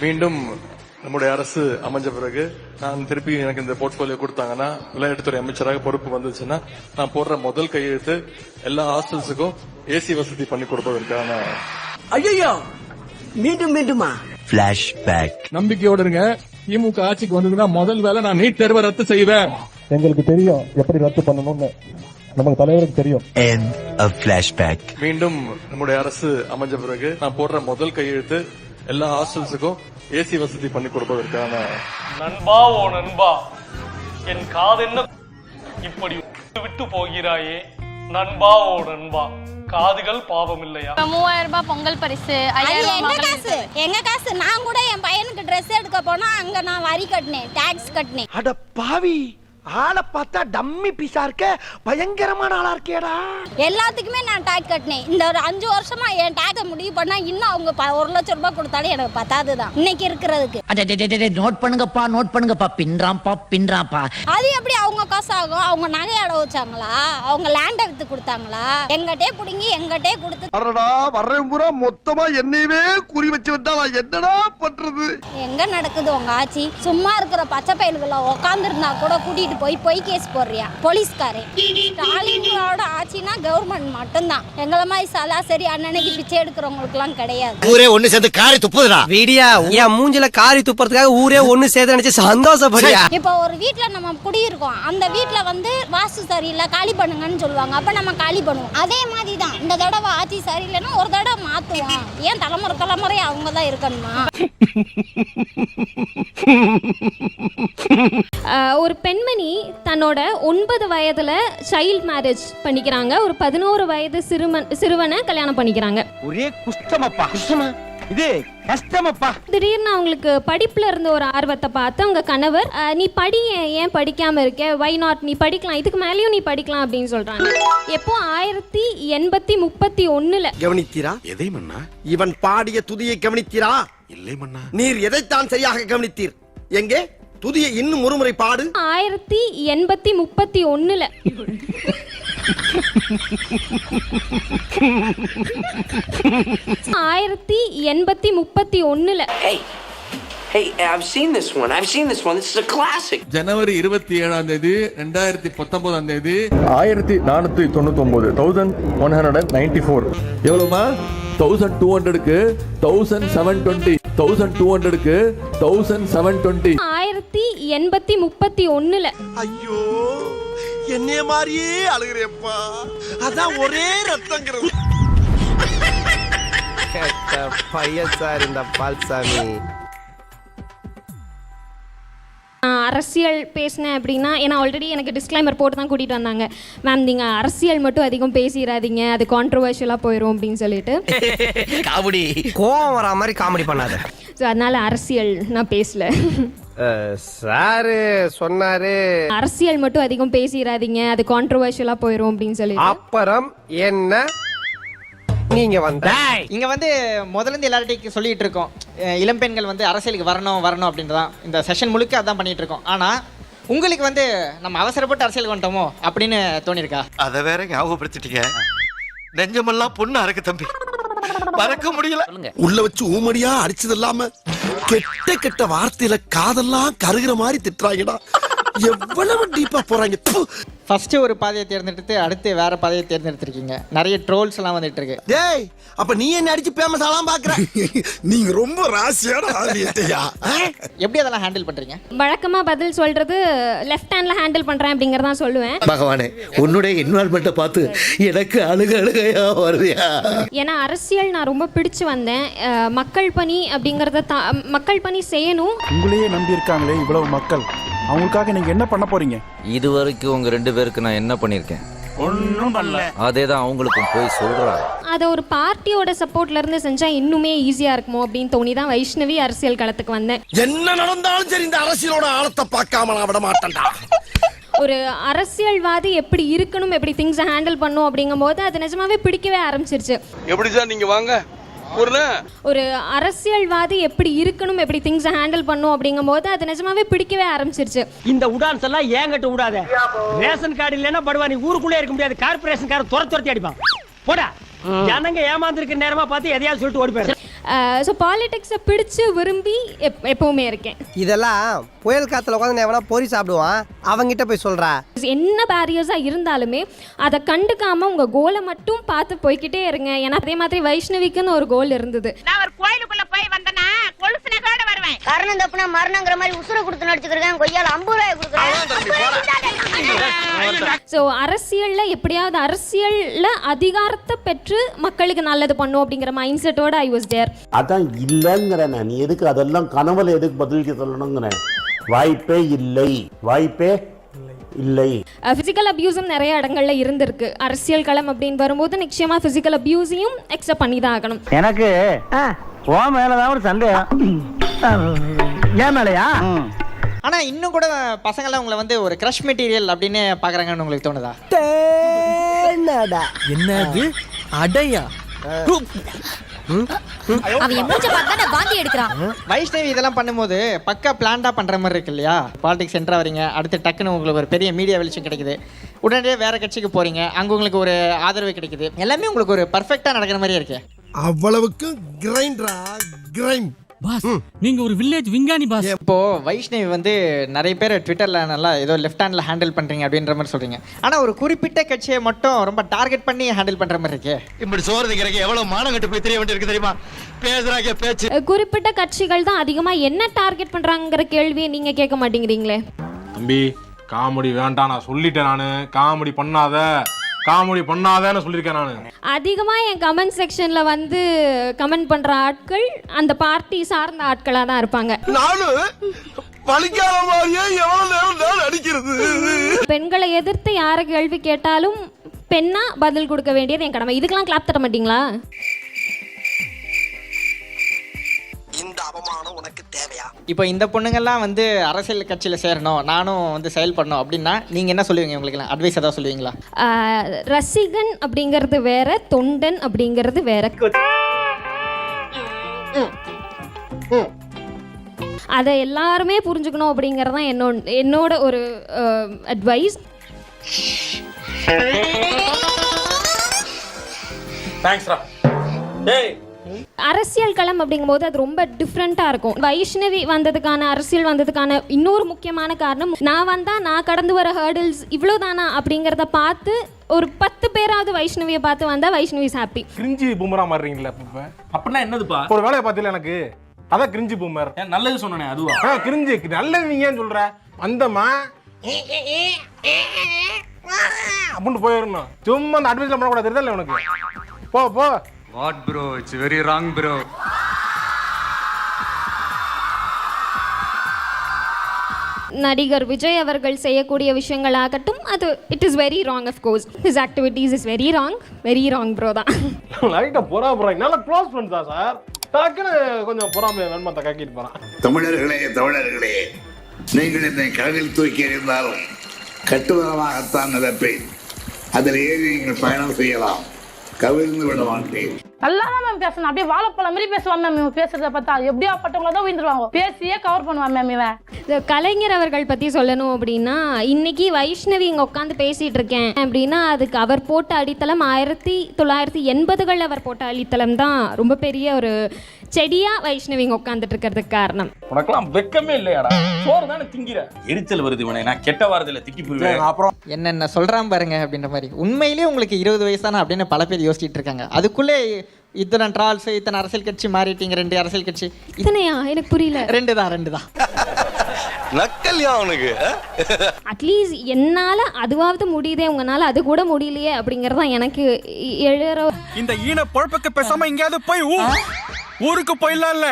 மீண்டும் நம்முடைய அரசு அமைஞ்ச பிறகு நான் திருப்பி எனக்கு இந்த போர்ட்போலியோ கொடுத்தாங்கன்னா விளையாட்டுத்துறை அமைச்சராக பொறுப்பு வந்துச்சுன்னா நான் போடுற முதல் கையெழுத்து எல்லா ஹாஸ்டல்ஸுக்கும் ஏசி வசதி பண்ணி கொடுப்பதற்கான. ஐயோ மீண்டும் மீண்டுமா? Flashback. நம்பிக்கையோட இருங்க. திமுக ஆட்சிக்கு வந்ததுன்னா முதல் வேலை நான் நீட் தேர்வை ரத்து செய்வேன். எங்களுக்கு தெரியும் எப்படி ரத்து பண்ணணும்னு. நமக்கு தலைவருக்கு தெரியும். End of flashback. மீண்டும் நம்முடைய அரசு அமைஞ்ச பிறகு நான் போடுற முதல் கையெழுத்து எல்லா ஹாஸ்டல்ஸுக்கும் ஏசி வசதி பண்ணி கொடுப்பதற்கான நண்பா ஓ நண்பா என் காதென்ன இப்படி விட்டு போகிறாயே. நண்பா ஓ நண்பா காதுகள் பாவம் இல்லையா இப்ப மூவாயிரம் ரூபாய் பொங்கல் பரிசு ஐயாயிரம் எங்க காசு? எங்க காசு? நான் கூட என் பையனுக்கு Dress எடுக்க போனா அங்க நான் வரி கட்டினேன் டாக்ஸ் கட்டினேன். அட பாவி! ஆளை பார்த்தா டம்மி பீஸா இருக்க? பயங்கரமான ஆளா இருக்கேடா. எல்லாத்துக்குமே நான் டாக்ஸ் கட்டினேன். இந்த ஒரு அஞ்சு வருஷமா என் டாக்ஸை முடிவு பண்ணா இன்னும் அவங்க ப- ஒரு லட்சம் ரூபாய் கொடுத்தாலும் எனக்கு பத்தாது தான் இன்னைக்கு இருக்கிறதுக்கு. நோட் பண்ணுங்கப்பா நோட் பண்ணுங்கப்பா. பின்றாம்பா பின்றாம்பா அது எப்படி அவங்க காசு ஆகும்? அவங்க நகை அட வச்சாங்களா? அவங்க லேண்டை வித்து கொடுத்தாங்களா? எங்கிட்டே புடுங்கி எங்கிட்டே கொடுத்து அடடா வர்றேன் பூரா மொத்தமா என்னையவே குறி வச்சு வந்தா நான் என்னடா பண்றது? எங்க நடக்குது உங்க ஆட்சி சும்மா இருக்கிற பச்சை பயல்களை உக்காந்துருந்தா கூட கூட்டிட்டு போய் பொய் கேஸ் போடுறியா? போலீஸ்காரே. ஸ்டாலினோட ஆட்சினா கவர்மெண்ட் மட்டும்தான். எங்களை மாதிரி சராசரி அண்ணனைக்கு பிச்சை எடுக்கிறவங்களுக்கு எல்லாம் கிடையாது. ஊரே ஒண்ணு சேர்ந்து காரி துப்புதுடா. விடியா என் மூஞ்சில காரி துப்புறதுக்காக ஊரே ஒண்ணு சேர்த்து நினைச்சு சந்தோஷப்படியா இப்போ ஒரு வீட்ல நம்ம குடியிருக்கோம். அந்த வீட்ல வந்து வாஸ்து சரியில்லை காலி பண்ணுங்கன்னு சொல்லுவாங்க. அப்ப நம்ம காலி பண்ணுவோம். அதே மாதிரி தான் இந்த தடவை ஆட்சி சரியில்லைன்னா ஒரு தடவை மாத்துவோம். ஏன் தலைமுறை தலைமுறை அவங்க தான் இருக்கணுமா ஒரு பெண்மணி தன்னோட ஒன்பது வயதுல சைல்ட் மேரேஜ் பண்ணிக்கிறாங்க. ஒரு பதினோரு வயது சிறுவன் சிறுவனை கல்யாணம் பண்ணிக்கிறாங்க. ஒரே குஷ்டமப்பா. குஷ்டமா? இது கஷ்டமப்பா. திடீர்னு அவங்களுக்கு படிப்புல இருந்த ஒரு ஆர்வத்தை பார்த்து அவங்க கணவர் அஹ், நீ படி ஏன் ஏன் படிக்காம இருக்க? வை நாட் நீ படிக்கலாம். இதுக்கு மேலேயும் நீ படிக்கலாம் அப்படின்னு சொல்றாங்க. எப்போ? ஆயிரத்தி எண்பத்தி முப்பத்தி ஒண்ணுல. கவனித்தீரா? எதை மன்னா? இவன் பாடிய துதியை கவனித்தீரா? இல்லை மன்னா. நீர் எதைத்தான் சரியாக கவனித்தீர்? எங்கே? துதியை இன்னும் ஒருமுறை பாடு. ஆயிரத்தி எண்பத்தி முப்பத்தி ஒண்ணுல. ஆயிரத்தி எண்பத்தி முப்பத்தி ஒண்ணுல. Hey, I've seen this one. I've seen this one. This is a classic. ஜனவரி இருபத்தி ஏழாம் தேதி ரெண்டாயிரத்தி பத்தொன்பதாம் தேதி. ஆயிரத்தி நானூத்தி தொண்ணூத்தி ஒன்பது thousand one hundred and ninety four எவ்வளவுமா? Thousand two ஹண்ட்ரடுக்கு thousand seven twenty thousand two ஹண்ட்ரடுக்கு தௌசண்ட் செவன் டுவெண்ட்டி ஆயிரத்தி எண்பத்தி முப்பத்தி ஒண்ணுல. ஐயோ என்னைய மாதிரியே அழுகிறேப்பா அதான் ஒரே ரத்தங்கிறது. பையன் சார் இந்த பால்சாமி. நான் அரசியல் பேசினேன் அப்படின்னா ஏன்னா ஆல்ரெடி எனக்கு டிஸ்க்ளைமர் போட்டு தான் கூட்டிகிட்டு வந்தாங்க. மேம் நீங்கள் அரசியல் மட்டும் அதிகம் பேசிடாதீங்க அது கான்ட்ரவர்ஷியலாக போயிடும் அப்படின்னு சொல்லிட்டு. காமெடி. கோவம் வரா மாதிரி காமெடி பண்ணாத. ஸோ அதனால் அரசியல் நான் பேசல. சாரு சொன்னாரு. அரசியல் மட்டும் அதிகம் பேசிடாதீங்க அது கான்ட்ரவர்ஷியலாக போயிடும் அப்படின்னு சொல்லிட்டு. அப்புறம் என்ன? நீங்க வந்த இங்க வந்து முதல்ல இருந்து எல்லார்ட்டையும் சொல்லிட்டு இருக்கோம். அஹ் இளம் பெண்கள் வந்து அரசியலுக்கு வரணும் வரணும் அப்படின்றதான். இந்த செஷன் முழுக்க அதான் பண்ணிட்டு இருக்கோம். ஆனா உங்களுக்கு வந்து நம்ம அவசரப்பட்டு அரசியலுக்கு வந்துட்டோமோ அப்படின்னு தோணியிருக்கா அத வேற ஞாபகப்படுத்திட்டீங்க. நெஞ்சமெல்லாம் பொண்ணு அறக்கு தம்பி. மறக்க முடியல. உள்ள வச்சு ஊமடியா அடிச்சது இல்லாம கெட்ட கெட்ட வார்த்தையில காதெல்லாம் கருகிற மாதிரி திட்டுறாங்கடா. எவ்வளவு டீப்பா போறாங்க. ஃபர்ஸ்ட் ஒரு பாதையை தேர்ந்தெடுத்து அடுத்து வேற பாதையை தேர்ந்தெடுத்திருக்கீங்க. நிறைய ட்ரோல்ஸ் எல்லாம் வந்துட்டு இருக்கு டேய் அப்ப நீ என்ன அடிச்சு பேமஸ் ஆலாம் பாக்குற? நீங்க ரொம்ப ராசியான ஆளியா எப்படி அதெல்லாம் ஹேண்டில் பண்றீங்க? வழக்கமாக பதில் சொல்கிறது லெஃப்ட் ஹேண்டில் ஹேண்டில் பண்ணுறேன் அப்படிங்கிறதான் சொல்லுவேன். பகவானே உன்னுடைய இன்வால்மெண்ட்டை பார்த்து எனக்கு அழுக அழுகையா வருதியா? ஏன்னா அரசியல் நான் ரொம்ப பிடிச்சு வந்தேன். மக்கள் பணி அப்படிங்கிறத மக்கள் பணி செய்யணும். உங்களையே நம்பி இருக்காங்களே இவ்வளவு மக்கள். அவங்களுக்காக நீங்க என்ன பண்ண போறீங்க? இது வரைக்கும் உங்க ரெண்டு பேருக்கு நான் என்ன பண்ணிருக்கேன் ஒன்னும் பண்ணல. அதே தான் அவங்களுக்கும் போய் சொல்றாங்க அதை ஒரு பார்ட்டியோட சப்போர்ட்ல இருந்து செஞ்சா இன்னுமே ஈஸியா இருக்குமோ அப்படின்னு தோணி தான் வைஷ்ணவி அரசியல் களத்துக்கு வந்தேன். என்ன நடந்தாலும் சரி இந்த அரசியலோட ஆழத்தை பார்க்காம நான் விட மாட்டேன்டா. ஒரு அரசியல்வாதி எப்படி இருக்கணும் எப்படி திங்ஸை ஹேண்டில் பண்ணும் அப்படிங்கும்போது அது நிஜமாவே பிடிக்கவே ஆரம்பிச்சிருச்சு. எப்படி சார் நீங்க வாங்க. ஒரு அரசியல்வாதி எப்படி இருக்கணும் எப்படி திங்ஸை ஹேண்டில் பண்ணும் அப்படிங்கும்போது அது நிஜமாவே பிடிக்கவே ஆரம்பிச்சிருச்சு. இந்த உடான்ஸ் எல்லாம் ஏங்கிட்ட விடாத ரேஷன் கார்டு இல்லைன்னா படுவா நீ ஊருக்குள்ளே இருக்க முடியாது. கார்பரேஷன் கார துர துரத்தி அடிப்பான். போடா. ஜனங்க ஏமாந்துருக்க நேரமா பார்த்து எதையாவது சொல்லிட்டு ஓடி போயிரு ஸோ பாலிடிக்ஸை பிடிச்சு விரும்பி எப் எப்போவுமே இருக்கேன். இதெல்லாம் புயல் காத்துல உட்காந்து எவனா பொறி சாப்பிடுவான் அவங்கிட்ட போய் சொல்றா. என்ன பேரியர்ஸாக இருந்தாலுமே அதை கண்டுக்காமல் உங்கள் கோலை மட்டும் பார்த்து போய்க்கிட்டே இருங்க. ஏன்னா அதே மாதிரி வைஷ்ணவிக்குன்னு ஒரு கோல் இருந்தது. நான் ஒரு கோயிலுக்குள்ள போய் வந்தனா கொலுசு வருவேன் கரணம் தப்புனா மரணங்கிற மாதிரி உசுர கொடுத்து நடிச்சுக்கிறேன் கொய்யால ஐம்பது ரூபாய் கொடுக்குறேன். ஸோ அரசியலில் எப்படியாவது அரசியலில் அதிகாரத்தை பெற்று மக்களுக்கு நல்லது பண்ணும் அப்படிங்கிற மைண்ட் செட்டோட ஐ வாஸ் தேர் அதான் இல்லங்கிறேன் நீ எதுக்கு அதெல்லாம் கனவுல எதுக்கு பதிலுக்கு சொல்லணுங்கிறேன் வாய்ப்பே இல்லை. வாய்ப்பே இல்லை. ஃபிசிக்கல் அப்யூஸும் நிறைய இடங்கள்ல இருந்திருக்கு. அரசியல் களம் அப்படின்னு வரும்போது நிச்சயமா ஃபிசிக்கல் அப்யூஸையும் எக்ஸப்ட் பண்ணி தான் ஆகணும். எனக்கு ஓ மேலதான் ஒரு சந்தேகம். ஏன் மேலையா? ஆனா இன்னும் கூட பசங்களாம் உங்களை வந்து ஒரு க்ரஷ் மெட்டீரியல் அப்படின்னு பாக்குறாங்கன்னு உங்களுக்கு தோணுதா? என்னது? அடையா? வைஷ்ணவி இதெல்லாம் பண்ணும்போது பக்கா பிளான்டா பண்ற மாதிரி இருக்கு இல்லையா? பாலிடிக்ஸ் சென்டரா வரீங்க அடுத்து டக்குன்னு உங்களுக்கு ஒரு பெரிய மீடியா வெளிச்சம் கிடைக்குது. உடனே வேற கட்சிக்கு போறீங்க அங்க உங்களுக்கு ஒரு ஆதரவு கிடைக்குது. எல்லாமே உங்களுக்கு ஒரு பர்ஃபெக்டா நடக்கிற மாதிரியே இருக்கு. அவ்வளவுக்கு கிரைண்டரா கிரைண்ட் பாஸ் நீங்க ஒரு வில்லேஜ் விஞ்ஞானி பாஸ். இப்போ வைஷ்ணவி வந்து நிறைய பேர் ட்விட்டர்ல நல்லா ஏதோ லெஃப்ட் ஹேண்ட்ல ஹேண்டில் பண்றீங்க அப்படின்ற மாதிரி சொல்றீங்க. ஆனா ஒரு குறிப்பிட்ட கட்சியை மட்டும் ரொம்ப டார்கெட் பண்ணி ஹேண்டில் பண்ற மாதிரி இருக்கே. இப்படி சோறு திங்கிறக்கு எவ்வளவு மானம் கட்டு போய் தெரிய வேண்டியிருக்கு தெரியுமா? பேசுறாங்க பேச்சு. குறிப்பிட்ட கட்சிகள் தான் அதிகமா என்ன டார்கெட் பண்றாங்கிற கேள்வியை நீங்க கேட்க மாட்டேங்கிறீங்களே. தம்பி காமெடி வேண்டாம் நான் சொல்லிட்டேன் நானு. காமெடி பண்ணாத. காமெடி பண்ணாதன்னு சொல்லியிருக்கேன் நானு. அதிகமா என் கமெண்ட் செக்ஷன்ல வந்து கமெண்ட் பண்ற ஆட்கள் அந்த பார்ட்டி சார்ந்த ஆட்களா தான் இருப்பாங்க. நானும் பழிக்காத மாதிரியே எவ்வளவு நேரம் நான் அடிக்கிறது பெண்களை எதிர்த்து யாரை கேள்வி கேட்டாலும் பெண்ணா பதில் கொடுக்க வேண்டியது என் கடமை. இதுக்கெல்லாம் கிளாப் தர மாட்டீங்களா? தேவையா? இப்போ இந்த பொண்ணுங்கெல்லாம் வந்து அரசியல் கட்சியில சேரணும் நானும் வந்து செயல்படணும் அப்படின்னா நீங்க என்ன சொல்லுவீங்க உங்களுக்கு அட்வைஸ் ஏதாவது சொல்லுவீங்களா? ரசிகன் அப்படிங்கிறது வேற தொண்டன் அப்படிங்கிறது வேற. அதை எல்லாருமே புரிஞ்சுக்கணும் அப்படிங்கிறது தான் என்னோட என்னோட ஒரு அட்வைஸ் தேங்க்ஸ்ரா டேய் அரசியல் களம் அப்படிங்கும்போது அது ரொம்ப டிஃப்ரெண்ட்டாக இருக்கும். வைஷ்ணவி வந்ததுக்கான அரசியல் வந்ததுக்கான இன்னொரு முக்கியமான காரணம் நான் வந்தால் நான் கடந்து வர ஹேர்டில்ஸ் இவ்வளோதானா அப்படிங்கிறத பார்த்து ஒரு பத்து பேராவது வைஷ்ணவியை பார்த்து வந்தால் வைஷ்ணவிஸ் ஹாப்பி கிரிஞ்சி பூமரா மாறுறீங்களா இப்ப? அப்படின்னா என்னதுப்பா ஒரு வேலையை பார்த்தீங்களா எனக்கு? அதான் கிரிஞ்சி பூமர். நல்லது சொன்னனே அதுவா? ஆ கிரிஞ்சி நல்லது நீங்க ஏன் சொல்ற. வந்தமா அப்படின்னு போயிடணும். சும்மா அந்த அட்வைஸ்ல பண்ணக்கூடாது தெரியுதா உனக்கு? போ போ. What bro it's very wrong bro நடிகர் விஜய் அவர்கள் செய்யக்கூடிய விஷயங்கள் ஆகட்டும் அது it is very wrong of course his activities is very wrong very wrong bro தான். லைட்டா பொறா போறாங்க நல்லா க்ளோஸ் ஃப்ரெண்ட்ஸ் தான் சார் டக்குன்னு கொஞ்சம் பொறாமை வெண்மத்தை காக்கிட்டு போறான். தமிழர்களே தமிழர்களே நீங்கள் என்னை கடலில் தூக்கி எறிந்தாலும் கட்டுமரமாகத்தான் நினைப்பேன் அதில் ஏறி நீங்கள் பயணம் செய்யலாம். கவிழ்ந்து விட மாட்டேன். நல்லா தான் மேம் பேசணும். அப்படியே வாழைப்பழம் மாதிரி பேசுவான் மேம் இவன் பேசுறத பார்த்தா எப்படியா பட்டவங்கள தான் உயிர்ந்துருவாங்க. பேசியே கவர் பண்ணுவான் மேம் இவன். இந்த கலைஞர் அவர்கள் பற்றி சொல்லணும் அப்படின்னா இன்னைக்கு வைஷ்ணவி இங்கே உட்காந்து பேசிகிட்டு இருக்கேன் அப்படின்னா அதுக்கு அவர் போட்ட அடித்தளம் ஆயிரத்தி தொள்ளாயிரத்தி எண்பதுகளில் அவர் போட்ட அடித்தளம் தான் ரொம்ப பெரிய ஒரு செடியாக வைஷ்ணவி இங்கே உட்காந்துட்டு இருக்கிறதுக்கு காரணம். உனக்கெல்லாம் வெக்கமே இல்லையாடா? சோறு தானே திங்கிற. எரிச்சல் வருது இவனை நான் கெட்ட வாரத்துல திக்கி போயிருவேன் அப்புறம் என்னென்ன சொல்றான் பாருங்க அப்படின்ற மாதிரி. உண்மையிலேயே உங்களுக்கு இருபது வயசு தானே அப்படின்னு பல பேர் யோசிச்சுட்டு இருக்காங்க. அதுக்குள்ளே இத்தனை ட்ரால்ஸ் இத்தனை அரசியல் கட்சி மாறிட்டீங்க ரெண்டு அரசியல் கட்சி. இத்தனையா? எனக்கு புரியல. ரெண்டு தான் ரெண்டு தான். நக்கல்யா அவனுக்கு அட்லீஸ்ட் என்னால் அதுவாவது முடியுதே உங்களால் அது கூட முடியலையே அப்படிங்கிறது தான் எனக்கு எழுற இந்த ஈன பொழப்புக்கு பேசாம எங்கேயாவது போய் ஊருக்கு போயிடலாம்ல.